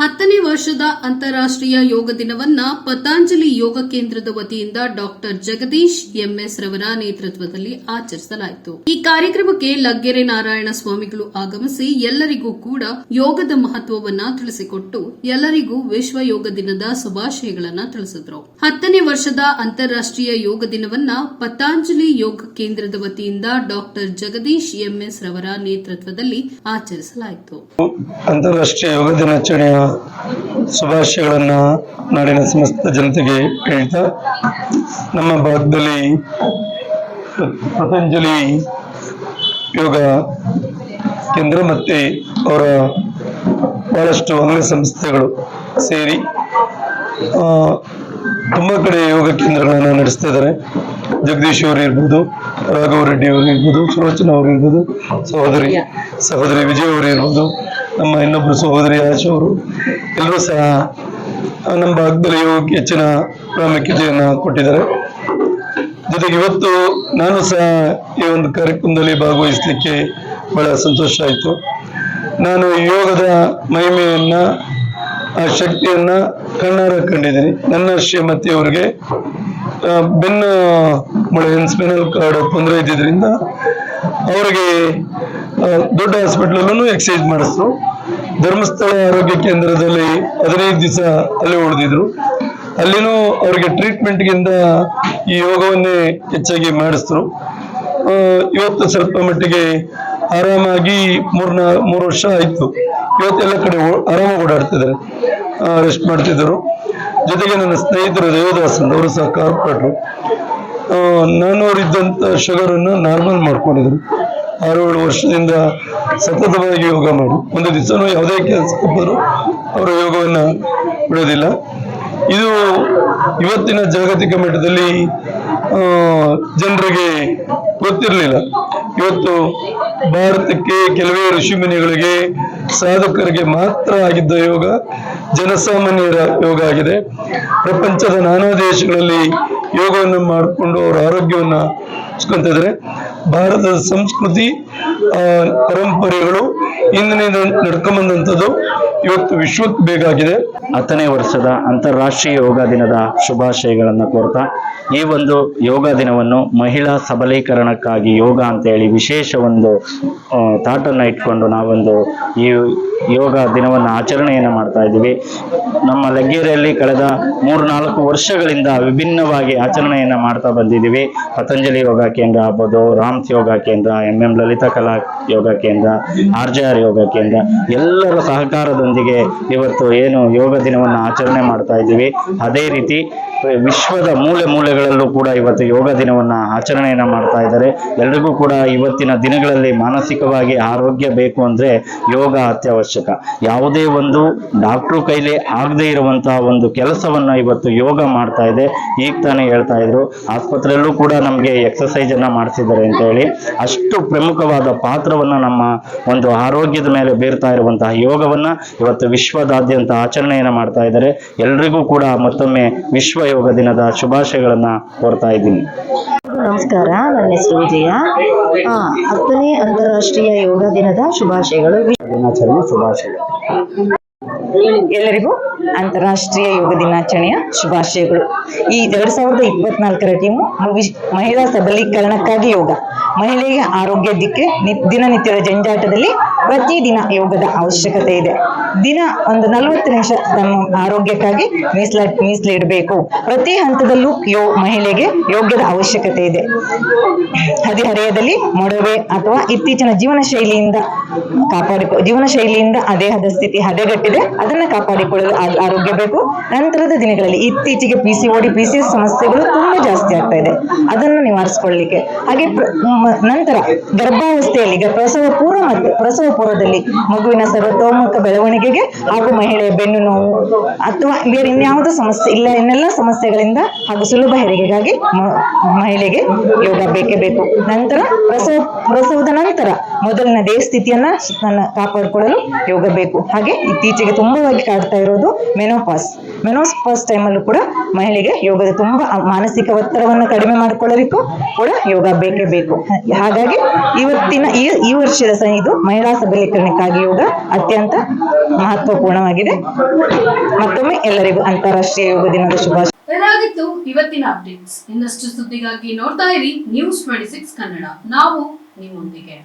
ಹತ್ತನೇ ವರ್ಷದ ಅಂತಾರಾಷ್ಟ್ರೀಯ ಯೋಗ ದಿನವನ್ನ ಪತಾಂಜಲಿ ಯೋಗ ಕೇಂದ್ರದ ವತಿಯಿಂದ ಡಾಕ್ಟರ್ ಜಗದೀಶ್ ಎಂಎಸ್ ರವರ ನೇತೃತ್ವದಲ್ಲಿ ಆಚರಿಸಲಾಯಿತು. ಈ ಕಾರ್ಯಕ್ರಮಕ್ಕೆ ಲಗ್ಗೆರೆ ನಾರಾಯಣ ಸ್ವಾಮಿಗಳು ಆಗಮಿಸಿ ಎಲ್ಲರಿಗೂ ಕೂಡ ಯೋಗದ ಮಹತ್ವವನ್ನ ತಿಳಿಸಿಕೊಟ್ಟು ಎಲ್ಲರಿಗೂ ವಿಶ್ವ ಯೋಗ ದಿನದ ಶುಭಾಶಯಗಳನ್ನ ತಿಳಿಸಿದ್ರು. ಹತ್ತನೇ ವರ್ಷದ ಅಂತಾರಾಷ್ಟ್ರೀಯ ಯೋಗ ದಿನವನ್ನ ಪತಾಂಜಲಿ ಯೋಗ ಕೇಂದ್ರದ ವತಿಯಿಂದ ಡಾಕ್ಟರ್ ಜಗದೀಶ್ ಎಂಎಸ್ ರವರ ನೇತೃತ್ವದಲ್ಲಿ ಆಚರಿಸಲಾಯಿತು. ಅಂತಾರಾಷ್ಟ್ರೀಯ ಯೋಗ ದಿನಾಚರಣೆಯ ಶುಭಾಶಯಗಳನ್ನು ನಾಡಿನ ಸಮಸ್ತ ಜನತೆಗೆ ಹೇಳ್ತಾ ನಮ್ಮ ಭಾಗದಲ್ಲಿ ಪತಂಜಲಿ ಯೋಗ ಕೇಂದ್ರ ಮತ್ತು ಅವರ ಬಹಳಷ್ಟು ಅಂಗ ಸಂಸ್ಥೆಗಳು ಸೇರಿ ತುಂಬ ಕಡೆ ಯೋಗ ಕೇಂದ್ರಗಳನ್ನು ನಡೆಸ್ತಾ ಇದ್ದಾರೆ. ಜಗದೀಶ್ ಅವರು ಇರ್ಬೋದು, ರಾಘವ ರೆಡ್ಡಿ ಅವರು ಇರ್ಬೋದು, ಸುಲೋಚನಾ ಅವರು ಇರ್ಬೋದು, ಸಹೋದರಿ ಸಹೋದರಿ ವಿಜಯ್ ಅವರು ಇರ್ಬೋದು ನಮ್ಮ ಇನ್ನೊಬ್ಬರು ಸಹೋದರಿ ಅವರು, ಎಲ್ಲರೂ ಸಹ ನಮ್ಮ ಭಾಗದಲ್ಲಿ ಯೋಗಕ್ಕೆ ಹೆಚ್ಚಿನ ಪ್ರಾಮುಖ್ಯತೆಯನ್ನು ಕೊಟ್ಟಿದ್ದಾರೆ. ಜೊತೆಗೆ ಇವತ್ತು ನಾನು ಸಹ ಈ ಒಂದು ಕಾರ್ಯಕ್ರಮದಲ್ಲಿ ಭಾಗವಹಿಸಲಿಕ್ಕೆ ಬಹಳ ಸಂತೋಷ ಆಯಿತು. ನಾನು ಯೋಗದ ಮಹಿಮೆಯನ್ನ, ಆ ಶಕ್ತಿಯನ್ನ ಕಣ್ಣಾರ ಕಂಡಿದ್ದೀನಿ. ನನ್ನ ಶ್ರೀಮತಿ ಅವರಿಗೆ ಬೆನ್ನು ಮೊಳೆ ಸ್ಪೆನಲ್ ಕಾರ್ಡ್ ತೊಂದರೆ ಇದ್ದಿದ್ದರಿಂದ ಅವರಿಗೆ ದೊಡ್ಡ ಹಾಸ್ಪಿಟ್ಲಲ್ಲೂ ಎಕ್ಸೈಸ್ ಮಾಡಿಸ್ತು. ಧರ್ಮಸ್ಥಳ ಆರೋಗ್ಯ ಕೇಂದ್ರದಲ್ಲಿ ಹದಿನೈದು ದಿವಸ ಅಲ್ಲಿ ಉಳಿದಿದ್ರು. ಅಲ್ಲಿನೂ ಅವರಿಗೆ ಟ್ರೀಟ್ಮೆಂಟ್ಗಿಂತ ಈ ಯೋಗವನ್ನೇ ಹೆಚ್ಚಾಗಿ ಮಾಡಿಸಿದ್ರು. ಇವತ್ತು ಸ್ವಲ್ಪ ಮಟ್ಟಿಗೆ ಆರಾಮಾಗಿ ಮೂರ್ನ ಮೂರು ವರ್ಷ ಆಯ್ತು. ಇವತ್ತೆಲ್ಲ ಕಡೆ ಆರಾಮ ಓಡಾಡ್ತಿದ್ದಾರೆ. ರೆಸ್ಟ್ ಮಾಡ್ತಿದ್ದರು. ಜೊತೆಗೆ ನನ್ನ ಸ್ನೇಹಿತರು ದೇವದಾಸನ್ ಅವರು ಸಹ ಕಾರ್ಪೊರೇಟ್ರು ನಾನು ಅವರಿದ್ದಂಥ ಶುಗರನ್ನು ನಾರ್ಮಲ್ ಮಾಡ್ಕೊಂಡಿದ್ರು. ಆರು ಏಳು ವರ್ಷದಿಂದ ಸತತವಾಗಿ ಯೋಗ ಮಾಡಿ. ಒಂದು ದಿವಸನೂ ಯಾವುದೇ ಕೆಲಸ ಒಬ್ಬರು ಅವರು ಯೋಗವನ್ನು ಬಿಡೋದಿಲ್ಲ. ಇದು ಇವತ್ತಿನ ಜಾಗತಿಕ ಮಟ್ಟದಲ್ಲಿ ಜನರಿಗೆ ಗೊತ್ತಿರಲಿಲ್ಲ. ಇವತ್ತು ಭಾರತಕ್ಕೆ ಕೆಲವೇ ಋಷಿಮುನಿಗಳಿಗೆ ಸಾಧಕರಿಗೆ ಮಾತ್ರ ಆಗಿದ್ದ ಯೋಗ ಜನಸಾಮಾನ್ಯರ ಯೋಗ ಆಗಿದೆ. ಪ್ರಪಂಚದ ನಾನಾ ದೇಶಗಳಲ್ಲಿ ಯೋಗವನ್ನು ಮಾಡಿಕೊಂಡು ಅವರ ಆರೋಗ್ಯವನ್ನು ಇದ್ದಾರೆ ಭಾರತದ ಸಂಸ್ಕೃತಿ ಪರಂಪರೆಗಳು ಇಂದಿನಿಂದ ನಡ್ಕೊಂಬಂದಂಥದ್ದು ಇವತ್ತು ವಿಶ್ವಕ್ಕೆ ಬೇಕಾಗಿದೆ. ಹತ್ತನೇ ವರ್ಷದ ಅಂತಾರಾಷ್ಟ್ರೀಯ ಯೋಗ ದಿನದ ಶುಭಾಶಯಗಳನ್ನು ಕೋರ್ತಾ, ಈ ಒಂದು ಯೋಗ ದಿನವನ್ನು ಮಹಿಳಾ ಸಬಲೀಕರಣಕ್ಕಾಗಿ ಯೋಗ ಅಂತೇಳಿ ವಿಶೇಷ ಒಂದು ತಾಟನ್ನು ಇಟ್ಕೊಂಡು ನಾವೊಂದು ಈ ಯೋಗ ದಿನವನ್ನು ಆಚರಣೆಯನ್ನು ಮಾಡ್ತಾ ಇದ್ದೀವಿ. ನಮ್ಮ ಲಗ್ಗೆರೆಯಲ್ಲಿ ಕಳೆದ ಮೂರ್ನಾಲ್ಕು ವರ್ಷಗಳಿಂದ ವಿಭಿನ್ನವಾಗಿ ಆಚರಣೆಯನ್ನು ಮಾಡ್ತಾ ಬಂದಿದ್ದೀವಿ. ಪತಂಜಲಿ ಯೋಗ ಕೇಂದ್ರ ಆಗ್ಬೋದು, ರಾಮ್ಸ್ ಯೋಗ ಕೇಂದ್ರ ಎಂ ಎಂ ಲಲಿತಾ ಕಲಾ ಯೋಗ ಕೇಂದ್ರ, ಆರ್ ಜೆ ಆರ್ ಯೋಗ ಕೇಂದ್ರ, ಎಲ್ಲರ ಸಹಕಾರದೊಂದಿಗೆ ಇವತ್ತು ಏನು ಯೋಗ ದಿನವನ್ನು ಆಚರಣೆ ಮಾಡ್ತಾ ಇದ್ದೀವಿ. ಅದೇ ರೀತಿ ವಿಶ್ವದ ಮೂಲೆ ಮೂಲೆಗಳಲ್ಲೂ ಕೂಡ ಇವತ್ತು ಯೋಗ ದಿನವನ್ನು ಆಚರಣೆಯನ್ನು ಮಾಡ್ತಾ ಇದ್ದಾರೆ. ಎಲ್ರಿಗೂ ಕೂಡ ಇವತ್ತಿನ ದಿನಗಳಲ್ಲಿ ಮಾನಸಿಕವಾಗಿ ಆರೋಗ್ಯ ಬೇಕು ಅಂದರೆ ಯೋಗ ಅತ್ಯವಶ್ಯಕ ಯಾವುದೇ ಒಂದು ಡಾಕ್ಟ್ರು ಕೈಲಿ ಆಗದೆ ಇರುವಂತಹ ಒಂದು ಕೆಲಸವನ್ನ ಇವತ್ತು ಯೋಗ ಮಾಡ್ತಾ ಇದೆ. ಈಗ ತಾನೇ ಹೇಳ್ತಾ ಇದ್ರು, ಆಸ್ಪತ್ರೆಯಲ್ಲೂ ಕೂಡ ನಮಗೆ ಎಕ್ಸಸೈಸ್ ಅನ್ನ ಮಾಡಿಸಿದ್ದಾರೆ ಅಂತ ಹೇಳಿ. ಅಷ್ಟು ಪ್ರಮುಖವಾದ ಪಾತ್ರವನ್ನ ನಮ್ಮ ಒಂದು ಆರೋಗ್ಯದ ಮೇಲೆ ಬೀರ್ತಾ ಇರುವಂತಹ ಯೋಗವನ್ನ ಇವತ್ತು ವಿಶ್ವದಾದ್ಯಂತ ಆಚರಣೆಯನ್ನ ಮಾಡ್ತಾ ಇದ್ದಾರೆ. ಎಲ್ರಿಗೂ ಕೂಡ ಮತ್ತೊಮ್ಮೆ ವಿಶ್ವ ಯೋಗ ದಿನದ ಶುಭಾಶಯಗಳನ್ನ ಕೋರ್ತಾ ಇದ್ದೀನಿ. ನಮಸ್ಕಾರ ನನ್ನ ಹೆಸರು ವಿಜಯ. ಹತ್ತನೇ ಅಂತಾರಾಷ್ಟ್ರೀಯ ಯೋಗ ದಿನದ ಶುಭಾಶಯಗಳು. ದಿನಾಚರಣೆ ಶುಭಾಶಯಗಳು. ಎಲ್ಲರಿಗೂ ಅಂತಾರಾಷ್ಟ್ರೀಯ ಯೋಗ ದಿನಾಚರಣೆಯ ಶುಭಾಶಯಗಳು. ಈ ಎರಡ್ ಸಾವಿರದ ಇಪ್ಪತ್ನಾಲ್ಕರ ಟೀಮು ಮಹಿಳಾ ಸಬಲೀಕರಣಕ್ಕಾಗಿ ಯೋಗ. ಮಹಿಳೆಗೆ ಆರೋಗ್ಯ ದಿಕ್ಕೆ ನಿ- ದಿನನಿತ್ಯದ ಜಂಜಾಟದಲ್ಲಿ ಪ್ರತಿದಿನ ಯೋಗದ ಅವಶ್ಯಕತೆ ಇದೆ. ದಿನ ಒಂದು ನಲವತ್ತು ನಿಮಿಷ ತಮ್ಮ ಆರೋಗ್ಯಕ್ಕಾಗಿ ಮೀಸಲ ಮೀಸಲಿಡಬೇಕು ಪ್ರತಿ ಹಂತದಲ್ಲೂ ಯೋ, ಮಹಿಳೆಗೆ ಯೋಗ್ಯದ ಅವಶ್ಯಕತೆ ಇದೆ. ಹದಿಹರೆಯದಲ್ಲಿ ಮೊಡವೆ ಅಥವಾ ಇತ್ತೀಚಿನ ಜೀವನ ಶೈಲಿಯಿಂದ ಕಾಪಾಡಿಕೊ ಜೀವನ ಶೈಲಿಯಿಂದ ಅದೇ ದೇಹದ ಸ್ಥಿತಿ ಹದಗೆಟ್ಟಿದೆ. ಅದನ್ನ ಕಾಪಾಡಿಕೊಳ್ಳಲು ಆರೋಗ್ಯ ಬೇಕು. ನಂತರದ ದಿನಗಳಲ್ಲಿ ಇತ್ತೀಚೆಗೆ P C O D P C S ಸಮಸ್ಯೆಗಳು ತುಂಬಾ ಜಾಸ್ತಿ ಆಗ್ತಾ ಇದೆ. ಅದನ್ನು ನಿವಾರಿಸಿಕೊಳ್ಳಲಿಕ್ಕೆ ಹಾಗೆ ನಂತರ ಗರ್ಭಾವಸ್ಥೆಯಲ್ಲಿ ಪ್ರಸವ ಪೂರ್ವ ಮತ್ತು ಪ್ರಸವ ಪೂರ್ವದಲ್ಲಿ ಮಗುವಿನ ಸರ್ವತೋಮುಖ ಬೆಳವಣಿಗೆಗೆ ಹಾಗೂ ಮಹಿಳೆಯ ಬೆನ್ನು ನೋವು ಅಥವಾ ಬೇರೆ ಇನ್ಯಾವುದೋ ಸಮಸ್ಯೆ ಇಲ್ಲ, ಇನ್ನೆಲ್ಲ ಸಮಸ್ಯೆಗಳಿಂದ ಹಾಗೂ ಸುಲಭ ಹೆರಿಗೆಗಾಗಿ ಮಹಿಳೆಗೆ ಯೋಗ ಬೇಕೇ ಬೇಕು. ನಂತರ ಪ್ರಸವ, ಪ್ರಸವದ ನಂತರ ಮೊದಲಿನ ದೇಹ ಸ್ಥಿತಿಯನ್ನ ನನ್ನ ಕಾಪಾಡಿಕೊಳ್ಳಲು ಯೋಗ ಬೇಕು. ಹಾಗೆ ಇತ್ತೀಚೆಗೆ ತುಂಬವಾಗಿ ಕಾಡ್ತಾ ಇರೋದು ಮೆನೋಪಾಸ್ ಮೆನೋಪಾಸ್ ಟೈಮಲ್ಲೂ ಕೂಡ ಮಹಿಳೆಗೆ ಯೋಗದ ತುಂಬಾ ಮಾನಸಿಕ ಒತ್ತಡವನ್ನು ಕಡಿಮೆ ಮಾಡಿಕೊಳ್ಳಲಿಕ್ಕೂ ಕೂಡ ಯೋಗ ಬೇಕೇ ಬೇಕು. ಹಾಗಾಗಿ ಇವತ್ತಿನ ಈ ಈ ವರ್ಷದ ಸಹ ಇದು ಮಹಿಳಾ ಸಬಲೀಕರಣಕ್ಕಾಗಿ ಯೋಗ ಅತ್ಯಂತ ಮಹತ್ವಪೂರ್ಣವಾಗಿದೆ. ಮತ್ತೊಮ್ಮೆ ಎಲ್ಲರಿಗೂ ಅಂತಾರಾಷ್ಟ್ರೀಯ ಯೋಗ ದಿನದ ಶುಭಾಶಯ ಇದಾಗಿತ್ತು ಇವತ್ತಿನ ಅಪ್ಡೇಟ್ಸ್ ಇನ್ನಷ್ಟು ಸುದ್ದಿಗಾಗಿ ನೋಡ್ತಾ ಇರಿ ನ್ಯೂಸ್ ಟ್ವೆಂಟಿ ಸಿಕ್ಸ್ ಕನ್ನಡ. ನಾವು ನಿಮ್ಮೊಂದಿಗೆ.